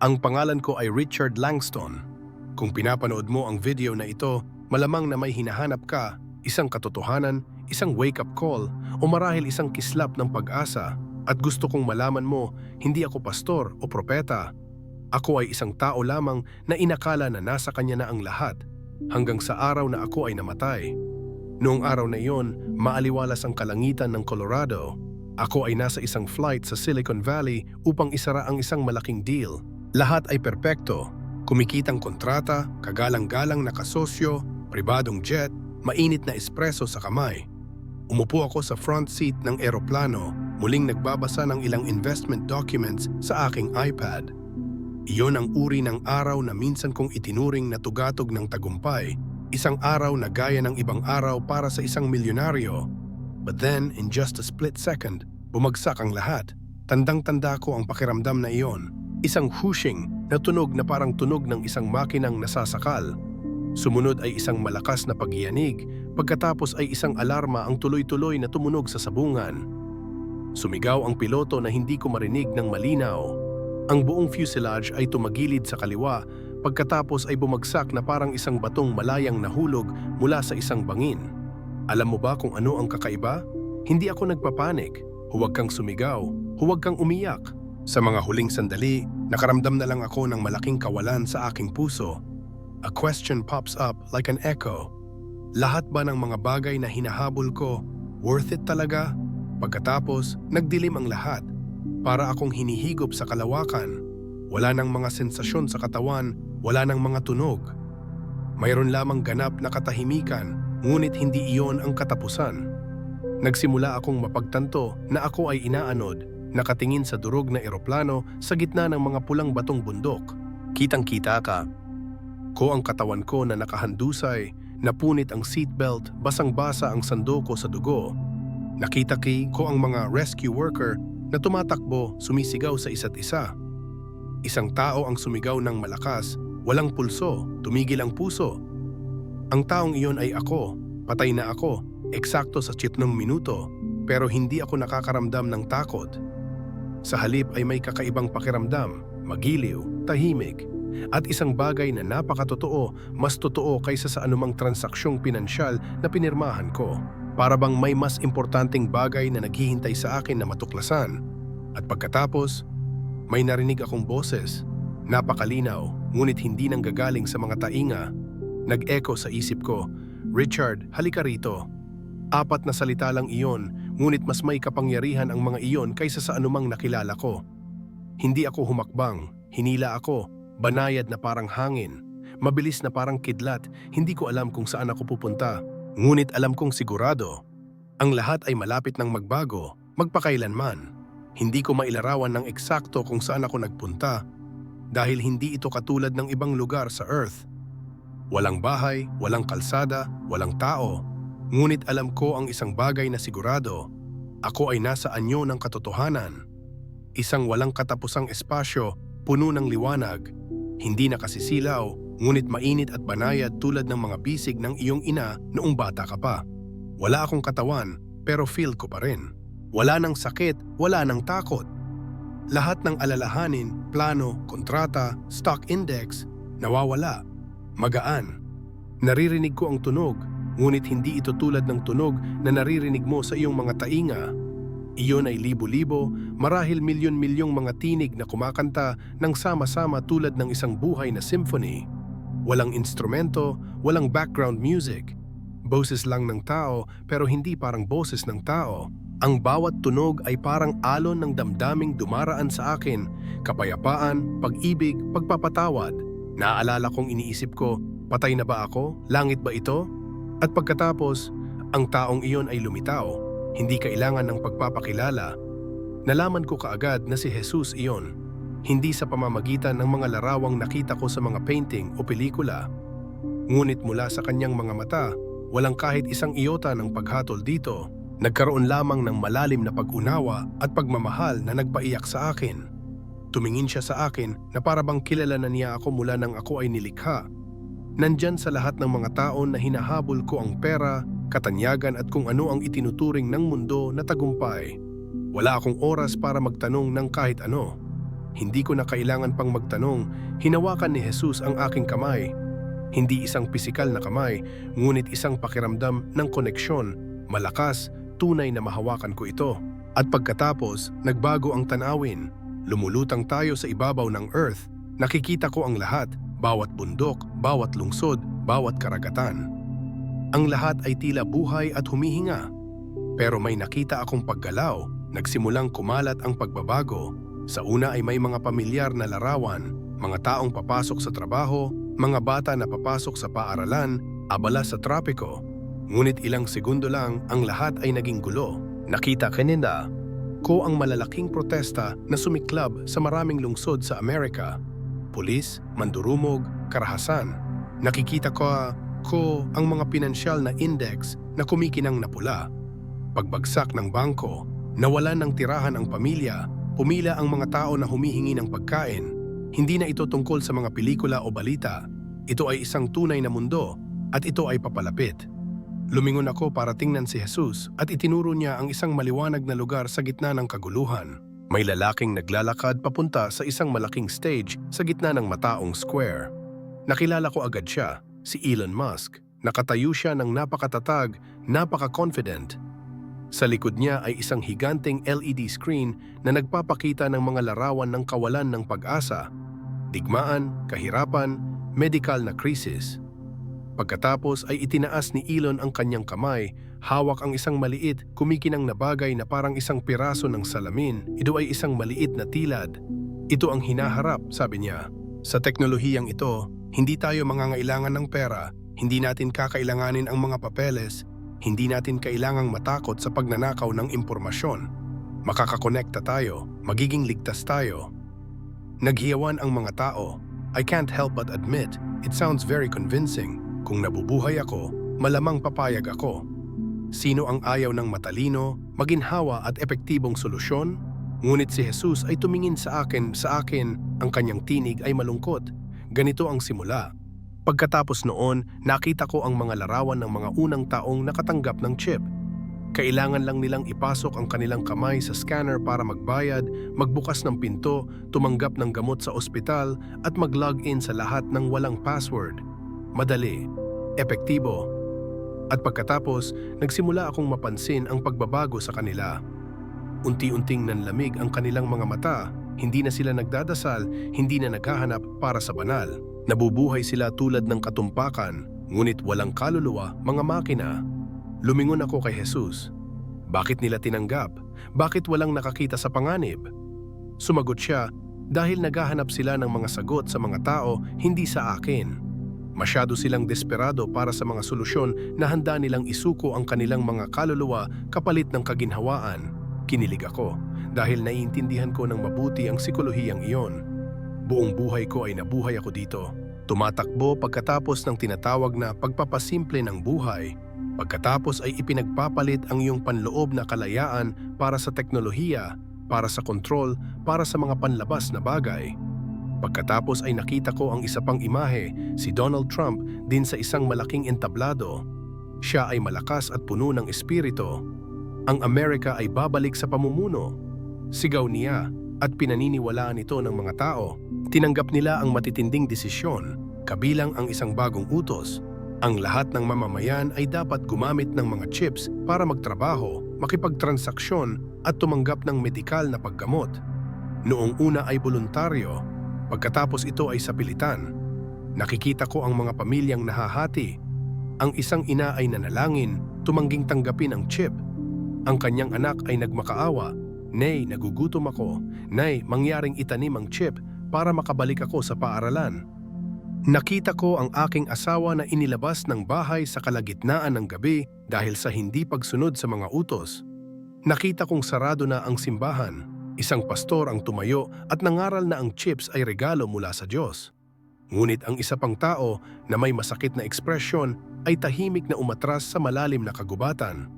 Ang pangalan ko ay Richard Langston. Kung pinapanood mo ang video na ito, malamang na may hinahanap ka, isang katotohanan, isang wake-up call, o marahil isang kislap ng pag-asa. At gusto kong malaman mo, hindi ako pastor o propeta. Ako ay isang tao lamang na inakala na nasa kanya na ang lahat, hanggang sa araw na ako ay namatay. Noong araw na iyon, maaliwalas ang kalangitan ng Colorado. Ako ay nasa isang flight sa Silicon Valley upang isara ang isang malaking deal. Lahat ay perpekto. Kumikitang kontrata, kagalang-galang na kasosyo, pribadong jet, mainit na espresso sa kamay. Umupo ako sa front seat ng eroplano, muling nagbabasa ng ilang investment documents sa aking iPad. Iyon ang uri ng araw na minsan kong itinuring na tugatog ng tagumpay, isang araw na gaya ng ibang araw para sa isang milyonaryo. But then, in just a split second, bumagsak ang lahat. Tandang-tanda ko ang pakiramdam na iyon. Isang whooshing na tunog na parang tunog ng isang makinang nasasakal. Sumunod ay isang malakas na pagyanig, pagkatapos ay isang alarma ang tuloy-tuloy na tumunog sa sabungan. Sumigaw ang piloto na hindi ko marinig ng malinaw. Ang buong fuselage ay tumagilid sa kaliwa, pagkatapos ay bumagsak na parang isang batong malayang nahulog mula sa isang bangin. Alam mo ba kung ano ang kakaiba? Hindi ako nagpapanik. Huwag kang sumigaw. Huwag kang umiyak. Sa mga huling sandali, nakaramdam na lang ako ng malaking kawalan sa aking puso. A question pops up like an echo. Lahat ba ng mga bagay na hinahabol ko, worth it talaga? Pagkatapos, nagdilim ang lahat. Para akong hinihigop sa kalawakan. Wala nang mga sensasyon sa katawan, wala nang mga tunog. Mayroon lamang ganap na katahimikan, ngunit hindi iyon ang katapusan. Nagsimula akong mapagtanto na ako ay inaanod, nakatingin sa durog na eroplano sa gitna ng mga pulang batong bundok. Kitang-kita ka. Ko ang katawan ko na nakahandusay, napunit ang seatbelt, basang-basa ang sandoko sa dugo. Nakita ki ko ang mga rescue worker na tumatakbo, sumisigaw sa isa't isa. Isang tao ang sumigaw ng malakas, walang pulso, tumigil ang puso. Ang taong iyon ay ako, patay na ako, eksakto sa chitnong minuto, pero hindi ako nakakaramdam ng takot. Sa halip ay may kakaibang pakiramdam, magiliw, tahimik, at isang bagay na napakatotoo, mas totoo kaysa sa anumang transaksyon pinansyal na pinirmahan ko. Para bang may mas importanteng bagay na naghihintay sa akin na matuklasan. At pagkatapos, may narinig akong boses. Napakalinaw, ngunit hindi nang gagaling sa mga tainga. Nag-echo sa isip ko, Richard, halika rito. Apat na salita lang iyon, ngunit mas may kapangyarihan ang mga iyon kaysa sa anumang nakilala ko. Hindi ako humakbang, hinila ako, banayad na parang hangin. Mabilis na parang kidlat, hindi ko alam kung saan ako pupunta. Ngunit alam kong sigurado, ang lahat ay malapit ng magbago, magpakailanman. Hindi ko mailarawan ng eksakto kung saan ako nagpunta dahil hindi ito katulad ng ibang lugar sa Earth. Walang bahay, walang kalsada, walang tao. Ngunit alam ko ang isang bagay na sigurado. Ako ay nasa anyo ng katotohanan. Isang walang katapusang espasyo, puno ng liwanag. Hindi nakasisilaw, ngunit mainit at banayad tulad ng mga bisig ng iyong ina noong bata ka pa. Wala akong katawan, pero feel ko pa rin. Wala nang sakit, wala nang takot. Lahat ng alalahanin, plano, kontrata, stock index, nawawala. Magaan. Naririnig ko ang tunog, ngunit hindi ito tulad ng tunog na naririnig mo sa iyong mga tainga. Iyon ay libo-libo, marahil milyon-milyong mga tinig na kumakanta ng sama-sama tulad ng isang buhay na symphony. Walang instrumento, walang background music. Boses lang ng tao pero hindi parang boses ng tao. Ang bawat tunog ay parang alon ng damdaming dumaraan sa akin, kapayapaan, pag-ibig, pagpapatawad. Naaalala kong iniisip ko, patay na ba ako? Langit ba ito? At pagkatapos, ang taong iyon ay lumitaw. Hindi kailangan ng pagpapakilala. Nalaman ko kaagad na si Jesus iyon. Hindi sa pamamagitan ng mga larawang nakita ko sa mga painting o pelikula. Ngunit mula sa kanyang mga mata, walang kahit isang iota ng paghatol dito. Nagkaroon lamang ng malalim na pag-unawa at pagmamahal na nagpaiyak sa akin. Tumingin siya sa akin na para bang kilala na niya ako mula nang ako ay nilikha. Nandyan sa lahat ng mga taon na hinahabol ko ang pera, katanyagan at kung ano ang itinuturing ng mundo na tagumpay. Wala akong oras para magtanong ng kahit ano. hindi ko na kailangan pang magtanong, hinawakan ni Jesus ang aking kamay. Hindi isang pisikal na kamay, ngunit isang pakiramdam ng koneksyon, malakas, tunay na mahawakan ko ito. At pagkatapos, nagbago ang tanawin. Lumulutang tayo sa ibabaw ng earth. Nakikita ko ang lahat, bawat bundok, bawat lungsod, bawat karagatan. Ang lahat ay tila buhay at humihinga. Pero may nakita akong paggalaw, nagsimulang kumalat ang pagbabago. Sa una ay may mga pamilyar na larawan, mga taong papasok sa trabaho, mga bata na papasok sa paaralan, abala sa trapiko. Ngunit ilang segundo lang ang lahat ay naging gulo. Nakita kanina ko ang malalaking protesta na sumiklab sa maraming lungsod sa Amerika. Pulis, mandurumog, karahasan. Nakikita ko ko ang mga pinansyal na index na kumikinang na pula. Pagbagsak ng bangko, nawalan ng tirahan ang pamilya, pumila ang mga tao na humihingi ng pagkain. Hindi na ito tungkol sa mga pelikula o balita. Ito ay isang tunay na mundo at ito ay papalapit. Lumingon ako para tingnan si Jesus at itinuro niya ang isang maliwanag na lugar sa gitna ng kaguluhan. May lalaking naglalakad papunta sa isang malaking stage sa gitna ng mataong square. Nakilala ko agad siya, si Elon Musk. Nakatayo siya ng napakatatag, napaka-confident. Sa likod niya ay isang higanting LED screen na nagpapakita ng mga larawan ng kawalan ng pag-asa, digmaan, kahirapan, medical na krisis. Pagkatapos ay itinaas ni Elon ang kanyang kamay, hawak ang isang maliit, kumikinang na bagay na parang isang piraso ng salamin. Ito ay isang maliit na tilad. Ito ang hinaharap, sabi niya. Sa teknolohiyang ito, hindi tayo mangangailangan ng pera, hindi natin kakailanganin ang mga papeles, hindi natin kailangang matakot sa pagnanakaw ng impormasyon. Makakakonekta tayo, magiging ligtas tayo. Naghiyawan ang mga tao. I can't help but admit, it sounds very convincing. Kung nabubuhay ako, malamang papayag ako. Sino ang ayaw ng matalino, maginhawa at epektibong solusyon? Ngunit si Jesus ay tumingin sa akin, sa akin, ang kanyang tinig ay malungkot. Ganito ang simula. Pagkatapos noon, nakita ko ang mga larawan ng mga unang taong nakatanggap ng chip. Kailangan lang nilang ipasok ang kanilang kamay sa scanner para magbayad, magbukas ng pinto, tumanggap ng gamot sa ospital at mag-log in sa lahat ng walang password. Madali, epektibo. At pagkatapos, nagsimula akong mapansin ang pagbabago sa kanila. Unti-unting nanlamig ang kanilang mga mata, hindi na sila nagdadasal, hindi na naghahanap para sa banal. Nabubuhay sila tulad ng katumpakan, ngunit walang kaluluwa, mga makina. Lumingon ako kay Jesus. Bakit nila tinanggap? Bakit walang nakakita sa panganib? Sumagot siya, dahil naghahanap sila ng mga sagot sa mga tao, hindi sa akin. Masyado silang desperado para sa mga solusyon na handa nilang isuko ang kanilang mga kaluluwa kapalit ng kaginhawaan. Kinilig ako dahil naiintindihan ko ng mabuti ang psikolohiyang iyon. Buong buhay ko ay nabuhay ako dito. Tumatakbo pagkatapos ng tinatawag na pagpapasimple ng buhay. Pagkatapos ay ipinagpapalit ang iyong panloob na kalayaan para sa teknolohiya, para sa kontrol, para sa mga panlabas na bagay. Pagkatapos ay nakita ko ang isa pang imahe, si Donald Trump din sa isang malaking entablado. Siya ay malakas at puno ng espiritu. Ang Amerika ay babalik sa pamumuno. Sigaw niya at pinaniniwalaan ito ng mga tao. Tinanggap nila ang matitinding desisyon, kabilang ang isang bagong utos. Ang lahat ng mamamayan ay dapat gumamit ng mga chips para magtrabaho, makipagtransaksyon at tumanggap ng medikal na paggamot. Noong una ay voluntaryo, pagkatapos ito ay sapilitan. Nakikita ko ang mga pamilyang nahahati. Ang isang ina ay nanalangin, tumangging tanggapin ang chip. Ang kanyang anak ay nagmakaawa, Nay, nagugutom ako. Nay, mangyaring itanim ang chip para makabalik ako sa paaralan. Nakita ko ang aking asawa na inilabas ng bahay sa kalagitnaan ng gabi dahil sa hindi pagsunod sa mga utos. Nakita kong sarado na ang simbahan. Isang pastor ang tumayo at nangaral na ang chips ay regalo mula sa Diyos. Ngunit ang isa pang tao na may masakit na ekspresyon ay tahimik na umatras sa malalim na kagubatan.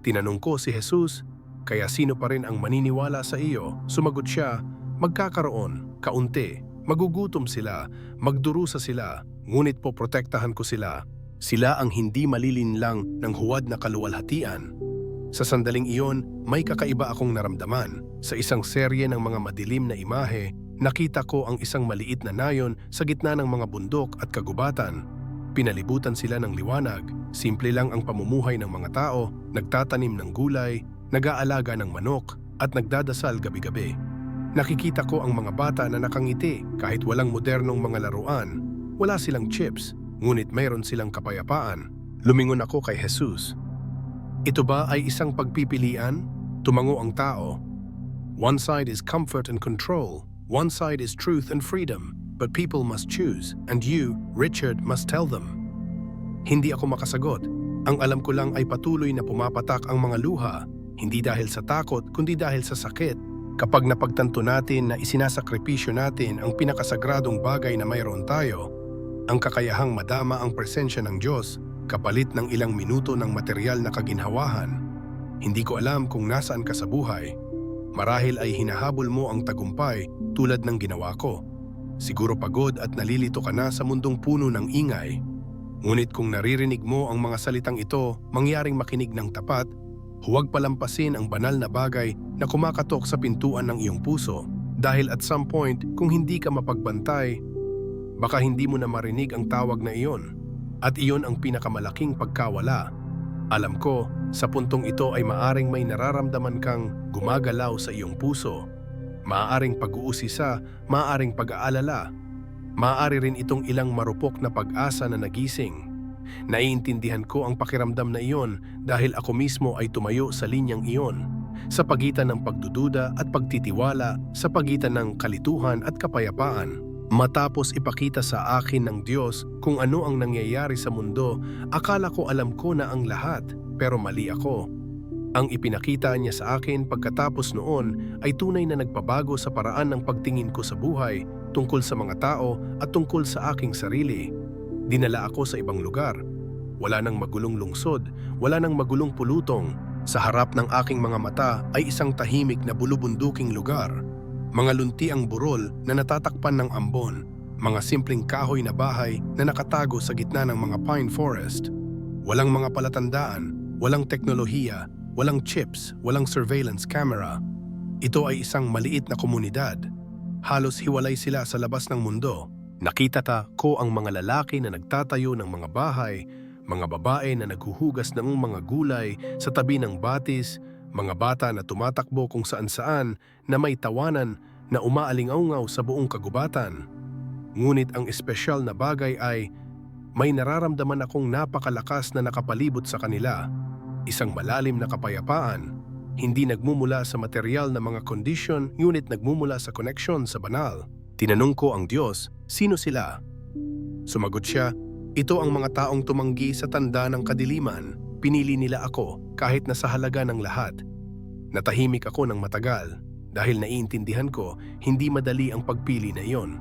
Tinanong ko si Jesus, kaya sino pa rin ang maniniwala sa iyo? Sumagot siya, magkakaroon, kaunti, magugutom sila, magdurusa sila, ngunit po protektahan ko sila. Sila ang hindi malilinlang ng huwad na kaluwalhatian. Sa sandaling iyon, may kakaiba akong naramdaman. Sa isang serye ng mga madilim na imahe, nakita ko ang isang maliit na nayon sa gitna ng mga bundok at kagubatan. Pinalibutan sila ng liwanag, simple lang ang pamumuhay ng mga tao, nagtatanim ng gulay, nag-aalaga ng manok, at nagdadasal gabi-gabi. Nakikita ko ang mga bata na nakangiti kahit walang modernong mga laruan. Wala silang chips, ngunit mayroon silang kapayapaan. Lumingon ako kay Jesus. Ito ba ay isang pagpipilian? Tumango ang tao. One side is comfort and control. One side is truth and freedom. But people must choose, and you, Richard, must tell them. Hindi ako makasagot. Ang alam ko lang ay patuloy na pumapatak ang mga luha, hindi dahil sa takot kundi dahil sa sakit. Kapag napagtanto natin na isinasakripisyo natin ang pinakasagradong bagay na mayroon tayo, ang kakayahang madama ang presensya ng Diyos kapalit ng ilang minuto ng material na kaginhawahan. Hindi ko alam kung nasaan ka sa buhay. Marahil ay hinahabol mo ang tagumpay tulad ng ginawa ko. Siguro pagod at nalilito ka na sa mundong puno ng ingay. Ngunit kung naririnig mo ang mga salitang ito, mangyaring makinig ng tapat, huwag palampasin ang banal na bagay na kumakatok sa pintuan ng iyong puso. Dahil at some point, kung hindi ka mapagbantay, baka hindi mo na marinig ang tawag na iyon. At iyon ang pinakamalaking pagkawala. Alam ko, sa puntong ito ay maaring may nararamdaman kang gumagalaw sa iyong puso. Maaaring pag-uusisa, maaaring pag-aalala. Maaari rin itong ilang marupok na pag-asa na nagising. Naiintindihan ko ang pakiramdam na iyon dahil ako mismo ay tumayo sa linyang iyon. Sa pagitan ng pagdududa at pagtitiwala, sa pagitan ng kalituhan at kapayapaan. Matapos ipakita sa akin ng Diyos kung ano ang nangyayari sa mundo, akala ko alam ko na ang lahat, pero mali ako. Ang ipinakita niya sa akin pagkatapos noon ay tunay na nagpabago sa paraan ng pagtingin ko sa buhay, tungkol sa mga tao at tungkol sa aking sarili. Dinala ako sa ibang lugar. Wala nang magulong lungsod, wala nang magulong pulutong. Sa harap ng aking mga mata ay isang tahimik na bulubunduking lugar. Mga lunti ang burol na natatakpan ng ambon, mga simpleng kahoy na bahay na nakatago sa gitna ng mga pine forest. Walang mga palatandaan, walang teknolohiya, walang chips, walang surveillance camera. Ito ay isang maliit na komunidad. Halos hiwalay sila sa labas ng mundo. Nakita ta ko ang mga lalaki na nagtatayo ng mga bahay, mga babae na naghuhugas ng mga gulay sa tabi ng batis, mga bata na tumatakbo kung saan-saan na may tawanan na umaalingaw sa buong kagubatan. Ngunit ang espesyal na bagay ay may nararamdaman akong napakalakas na nakapalibot sa kanila. Isang malalim na kapayapaan, hindi nagmumula sa material na mga kondisyon ngunit nagmumula sa koneksyon sa banal. Tinanong ko ang Diyos, sino sila? Sumagot siya, ito ang mga taong tumanggi sa tanda ng kadiliman. Pinili nila ako kahit nasa halaga ng lahat. Natahimik ako ng matagal dahil naiintindihan ko hindi madali ang pagpili na iyon.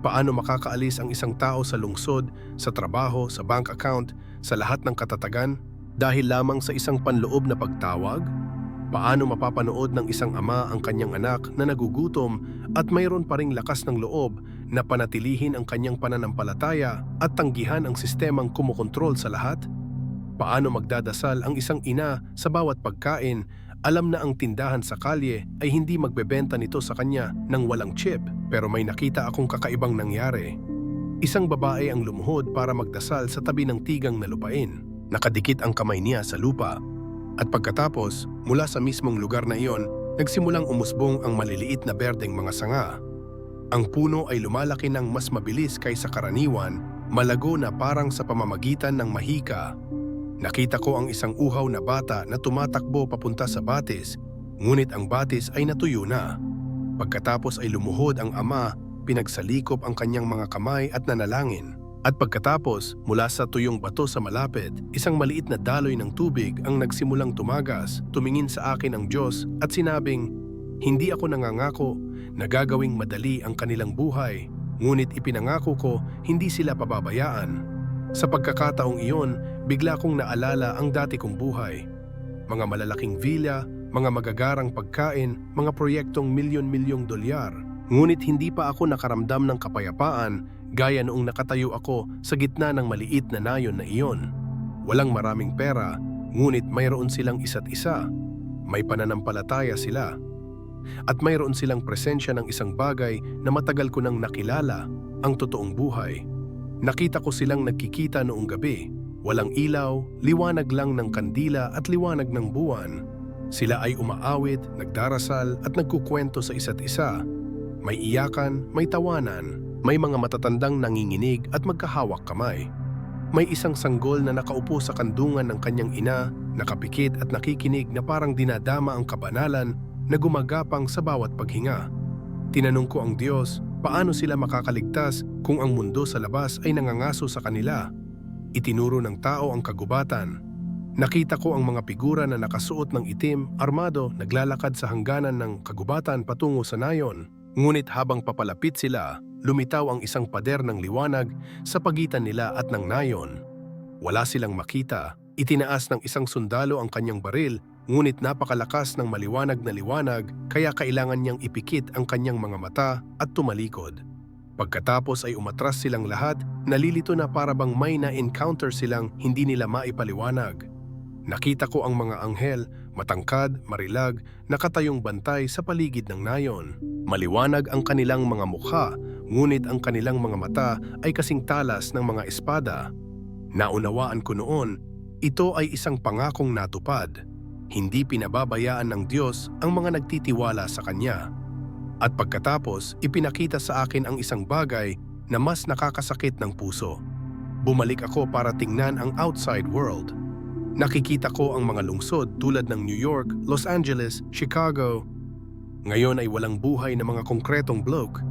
Paano makakaalis ang isang tao sa lungsod, sa trabaho, sa bank account, sa lahat ng katatagan dahil lamang sa isang panloob na pagtawag? Paano mapapanood ng isang ama ang kanyang anak na nagugutom at mayroon pa ring lakas ng loob na panatilihin ang kanyang pananampalataya at tanggihan ang sistemang kumukontrol sa lahat? Paano magdadasal ang isang ina sa bawat pagkain alam na ang tindahan sa kalye ay hindi magbebenta nito sa kanya ng walang chip pero may nakita akong kakaibang nangyari. Isang babae ang lumuhod para magdasal sa tabi ng tigang na lupain. Nakadikit ang kamay niya sa lupa. At pagkatapos, mula sa mismong lugar na iyon, nagsimulang umusbong ang maliliit na berdeng mga sanga. Ang puno ay lumalaki ng mas mabilis kaysa karaniwan, malago na parang sa pamamagitan ng mahika Nakita ko ang isang uhaw na bata na tumatakbo papunta sa batis, ngunit ang batis ay natuyo na. Pagkatapos ay lumuhod ang ama, pinagsalikop ang kanyang mga kamay at nanalangin. At pagkatapos, mula sa tuyong bato sa malapit, isang maliit na daloy ng tubig ang nagsimulang tumagas, tumingin sa akin ang Diyos at sinabing, Hindi ako nangangako na gagawing madali ang kanilang buhay, ngunit ipinangako ko hindi sila pababayaan sa pagkakataong iyon, bigla kong naalala ang dati kong buhay. Mga malalaking villa, mga magagarang pagkain, mga proyektong milyon-milyong dolyar. Ngunit hindi pa ako nakaramdam ng kapayapaan gaya noong nakatayo ako sa gitna ng maliit na nayon na iyon. Walang maraming pera, ngunit mayroon silang isa't isa. May pananampalataya sila. At mayroon silang presensya ng isang bagay na matagal ko nang nakilala, ang totoong buhay. Nakita ko silang nagkikita noong gabi. Walang ilaw, liwanag lang ng kandila at liwanag ng buwan. Sila ay umaawit, nagdarasal at nagkukwento sa isa't isa. May iyakan, may tawanan, may mga matatandang nanginginig at magkahawak kamay. May isang sanggol na nakaupo sa kandungan ng kanyang ina, nakapikit at nakikinig na parang dinadama ang kabanalan na gumagapang sa bawat paghinga. Tinanong ko ang Diyos, paano sila makakaligtas kung ang mundo sa labas ay nangangaso sa kanila? Itinuro ng tao ang kagubatan. Nakita ko ang mga figura na nakasuot ng itim, armado, naglalakad sa hangganan ng kagubatan patungo sa nayon. Ngunit habang papalapit sila, lumitaw ang isang pader ng liwanag sa pagitan nila at ng nayon. Wala silang makita. Itinaas ng isang sundalo ang kanyang baril, ngunit napakalakas ng maliwanag na liwanag kaya kailangan niyang ipikit ang kanyang mga mata at tumalikod. Pagkatapos ay umatras silang lahat, nalilito na para bang may na-encounter silang hindi nila maipaliwanag. Nakita ko ang mga anghel, matangkad, marilag, nakatayong bantay sa paligid ng nayon. Maliwanag ang kanilang mga mukha, ngunit ang kanilang mga mata ay kasing talas ng mga espada. Naunawaan ko noon, ito ay isang pangakong natupad. Hindi pinababayaan ng Diyos ang mga nagtitiwala sa Kanya. At pagkatapos, ipinakita sa akin ang isang bagay na mas nakakasakit ng puso. Bumalik ako para tingnan ang outside world. Nakikita ko ang mga lungsod tulad ng New York, Los Angeles, Chicago. Ngayon ay walang buhay na mga konkretong bloke.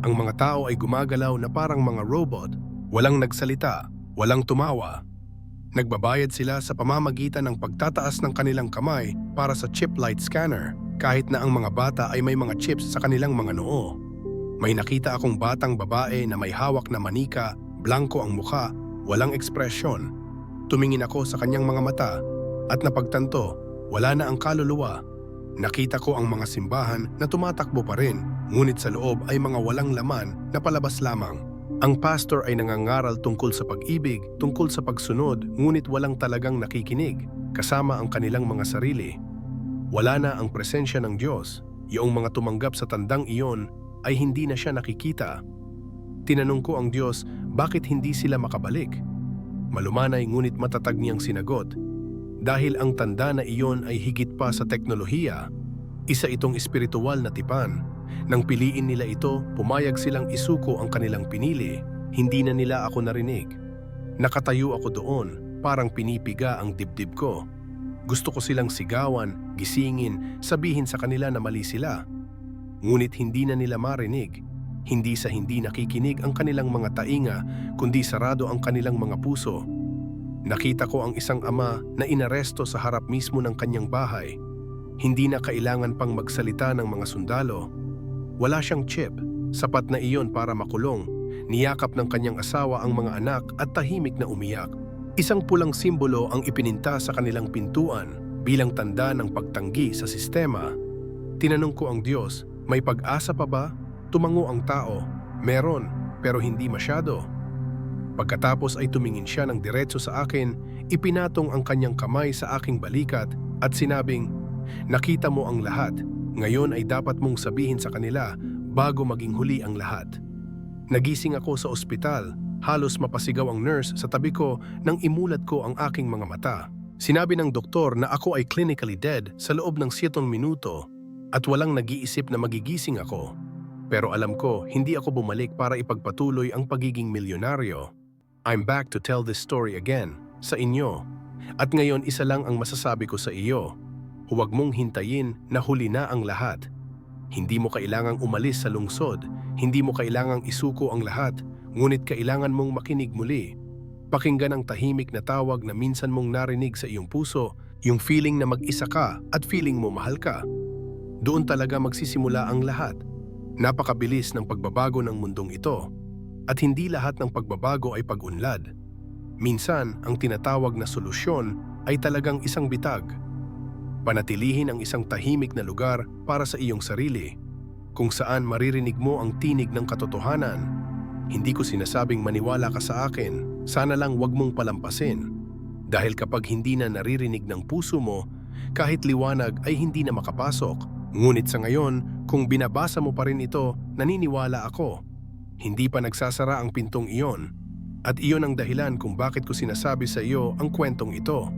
Ang mga tao ay gumagalaw na parang mga robot. Walang nagsalita, walang tumawa. Nagbabayad sila sa pamamagitan ng pagtataas ng kanilang kamay para sa chip light scanner kahit na ang mga bata ay may mga chips sa kanilang mga noo. May nakita akong batang babae na may hawak na manika, blanko ang muka, walang ekspresyon. Tumingin ako sa kanyang mga mata at napagtanto, wala na ang kaluluwa. Nakita ko ang mga simbahan na tumatakbo pa rin, ngunit sa loob ay mga walang laman na palabas lamang. Ang pastor ay nangangaral tungkol sa pag-ibig, tungkol sa pagsunod, ngunit walang talagang nakikinig, kasama ang kanilang mga sarili. Wala na ang presensya ng Diyos. Yung mga tumanggap sa tandang iyon ay hindi na siya nakikita. Tinanong ko ang Diyos, bakit hindi sila makabalik? Malumanay ngunit matatag niyang sinagot. Dahil ang tanda na iyon ay higit pa sa teknolohiya, isa itong espiritual na tipan. Nang piliin nila ito, pumayag silang isuko ang kanilang pinili. Hindi na nila ako narinig. Nakatayo ako doon, parang pinipiga ang dibdib ko. Gusto ko silang sigawan, gisingin, sabihin sa kanila na mali sila. Ngunit hindi na nila marinig. Hindi sa hindi nakikinig ang kanilang mga tainga, kundi sarado ang kanilang mga puso. Nakita ko ang isang ama na inaresto sa harap mismo ng kanyang bahay. Hindi na kailangan pang magsalita ng mga sundalo. Wala siyang chip, sapat na iyon para makulong. Niyakap ng kanyang asawa ang mga anak at tahimik na umiyak. Isang pulang simbolo ang ipininta sa kanilang pintuan bilang tanda ng pagtanggi sa sistema. Tinanong ko ang Diyos, may pag-asa pa ba? Tumango ang tao, meron, pero hindi masyado. Pagkatapos ay tumingin siya ng diretso sa akin, ipinatong ang kanyang kamay sa aking balikat at sinabing, Nakita mo ang lahat, ngayon ay dapat mong sabihin sa kanila bago maging huli ang lahat. Nagising ako sa ospital, halos mapasigaw ang nurse sa tabi ko nang imulat ko ang aking mga mata. Sinabi ng doktor na ako ay clinically dead sa loob ng 7 minuto at walang nag-iisip na magigising ako. Pero alam ko, hindi ako bumalik para ipagpatuloy ang pagiging milyonaryo. I'm back to tell this story again, sa inyo. At ngayon isa lang ang masasabi ko sa iyo. Huwag mong hintayin na huli na ang lahat. Hindi mo kailangang umalis sa lungsod, hindi mo kailangang isuko ang lahat, ngunit kailangan mong makinig muli. Pakinggan ang tahimik na tawag na minsan mong narinig sa iyong puso, yung feeling na mag-isa ka at feeling mo mahal ka. Doon talaga magsisimula ang lahat. Napakabilis ng pagbabago ng mundong ito. At hindi lahat ng pagbabago ay pag-unlad. Minsan, ang tinatawag na solusyon ay talagang isang bitag. Panatilihin ang isang tahimik na lugar para sa iyong sarili, kung saan maririnig mo ang tinig ng katotohanan. Hindi ko sinasabing maniwala ka sa akin, sana lang wag mong palampasin. Dahil kapag hindi na naririnig ng puso mo, kahit liwanag ay hindi na makapasok. Ngunit sa ngayon, kung binabasa mo pa rin ito, naniniwala ako. Hindi pa nagsasara ang pintong iyon. At iyon ang dahilan kung bakit ko sinasabi sa iyo ang kwentong ito.